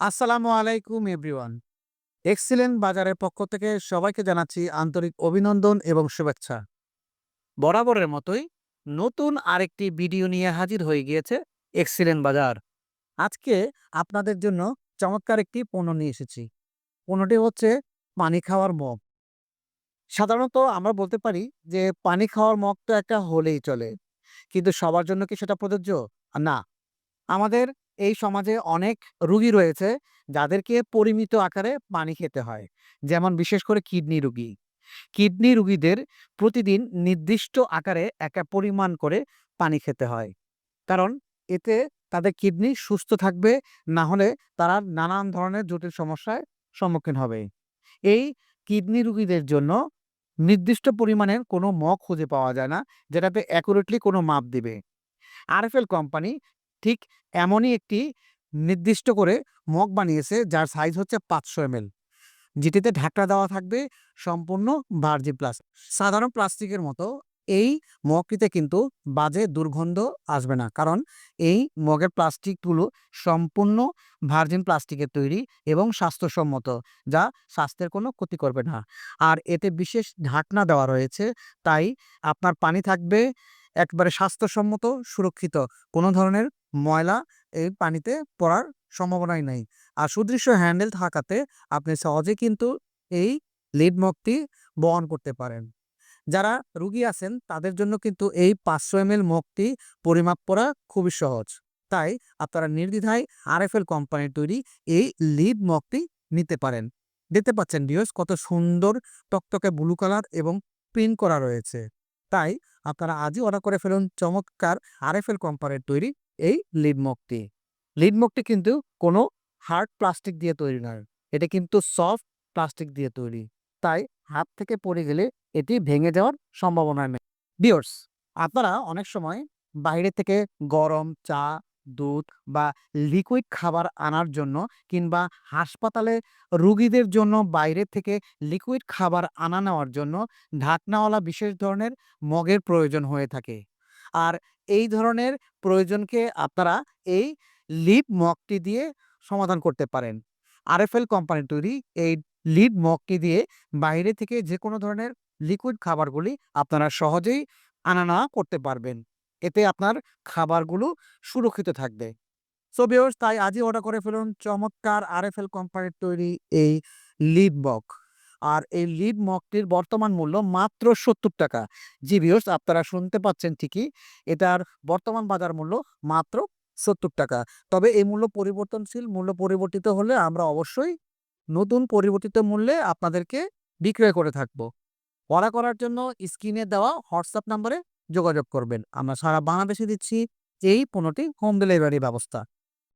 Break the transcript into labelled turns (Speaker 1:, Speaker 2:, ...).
Speaker 1: আসসালামু আলাইকুম, everyone. Excellent বাজারের পক্ষ থেকে সবাইকে জানাচ্ছি আন্তরিক অভিনন্দন এবং শুভেচ্ছা। বরাবরের মতোই নতুন আরেকটি ভিডিও নিয়ে হাজির হয়ে গিয়েছে এক্সিলেন্ট বাজার। আজকে আপনাদের জন্য চমৎকার একটি পণ্য নিয়ে এসেছি। পণ্যটি হচ্ছে পানি খাওয়ার মগ। সাধারণত আমরা বলতে পারি যে পানি খাওয়ার মগ তো একটা হলেই চলে। কিন্তু সবার জন্য কি সেটা প্রযোজ্য? না। আমাদের এই সমাজে অনেক রুগী রয়েছে যাদেরকে পরিমিত আকারে পানি খেতে হয়। যেমন বিশেষ করে কিডনি রুগী। কিডনি রুগীদের প্রতিদিন নির্দিষ্ট আকারে একটা পরিমাণ করে পানি খেতে হয়। কারণ এতে তাদের কিডনি সুস্থ থাকবে, না হলে তারা নানান ধরনের জটিল সমস্যায় সম্মুখীন হবে। এই কিডনি রুগীদের জন্য নির্দিষ্ট পরিমাণের কোনো মগ খুঁজে পাওয়া যায় না, যেটাতে অ্যাকুরেটলি কোনো মাপ দিবে। আরএফএল কোম্পানি ঠিক এমনই একটি নির্দিষ্ট করে মগ বানিয়েছে, যার সাইজ হচ্ছে পাঁচশো এমএল যেটিতে ঢাকনা দেওয়া থাকবে সম্পূর্ণ ভার্জি প্লাস সাধারণ প্লাস্টিকের মতো এই মগটিতে কিন্তু বাজে দুর্গন্ধ আসবে না, কারণ এই মগের প্লাস্টিকগুলো সম্পূর্ণ ভার্জিন প্লাস্টিকের তৈরি এবং স্বাস্থ্যসম্মত, যা স্বাস্থ্যের কোনো ক্ষতি করবে না। আর এতে বিশেষ ঢাকনা দেওয়া রয়েছে, তাই আপনার পানি থাকবে একবারে স্বাস্থ্যসম্মত, সুরক্ষিত, কোনো ধরনের ময়লা এই পানিতে পড়ার সম্ভাবনাই নাই। আর সুদৃশ্য হ্যান্ডেল থাকাতে আপনি সহজে কিন্তু এই লিড মগটি বহন করতে পারেন। যারা রুগী আছেন, তাদের জন্য কিন্তু এই পাঁচশো এম এল মগটি পরিমাপ করা খুবই সহজ। তাই আপনারা নির্দ্বিধায় আরএফএল কোম্পানির তৈরি এই লিড মগটি নিতে পারেন। দেখতে পাচ্ছেন ডিওস কত সুন্দর টকটকে ব্লু কালার এবং প্রিন্ট করা রয়েছে। তাই আপনারা আজই অর্ডার করে ফেলুন। চমৎকার আরএফএল কোম্পানির তৈরি এই লিড মগটি লিড মগটি কিন্তু কোনো হার্ড প্লাস্টিক দিয়ে তৈরি নয়। এটা কিন্তু সফট প্লাস্টিক দিয়ে তৈরি। তাই হাত থেকে পড়ে গেলে এটি ভেঙে যাওয়ার সম্ভাবনা নেই। বিয়র্স আপনারা অনেক সময় বাইরে থেকে গরম চা, দুধ বা লিকুইড খাবার আনার জন্য কিংবা হাসপাতালে রুগীদের জন্য বাইরে থেকে লিকুইড খাবার আনা নেওয়ার জন্য ঢাকনাওয়ালা বিশেষ ধরনের মগের প্রয়োজন হয়ে থাকে। আর এই ধরনের প্রয়োজনকে আপনারা এই লিড মকটি দিয়ে সমাধান করতে পারেন। আরএফএল কোম্পানির তৈরি এই লিড মগটি দিয়ে বাইরে থেকে যে কোনো ধরনের লিকুইড খাবারগুলি আপনারা সহজেই আনা নেওয়া করতে পারবেন। এতে আপনার খাবারগুলো সুরক্ষিত থাকবে। সো ভিউয়ার্স, তাই আজই অর্ডার করে ফেলুন চমৎকার আরএফএল কোম্পানির তৈরি এই লিড মগ আর এই লিড মগটির বর্তমান মূল্য মাত্র সত্তর টাকা। জি ভিউয়ার্স আপনারা শুনতে পাচ্ছেন ঠিকই, এটার বর্তমান বাজার মূল্য মাত্র সত্তর টাকা। তবে এই মূল্য পরিবর্তনশীল, মূল্য পরিবর্তিত হলে আমরা অবশ্যই নতুন পরিবর্তিত মূল্যে আপনাদেরকে বিক্রয় করে থাকব। অর্ডার করার জন্য স্ক্রিনে দেওয়া হোয়াটসঅ্যাপ নাম্বারে যোগাযোগ করবেন। আমরা সারা বাংলাদেশে দিচ্ছি এই পণ্যটি হোম ডেলিভারি ব্যবস্থা।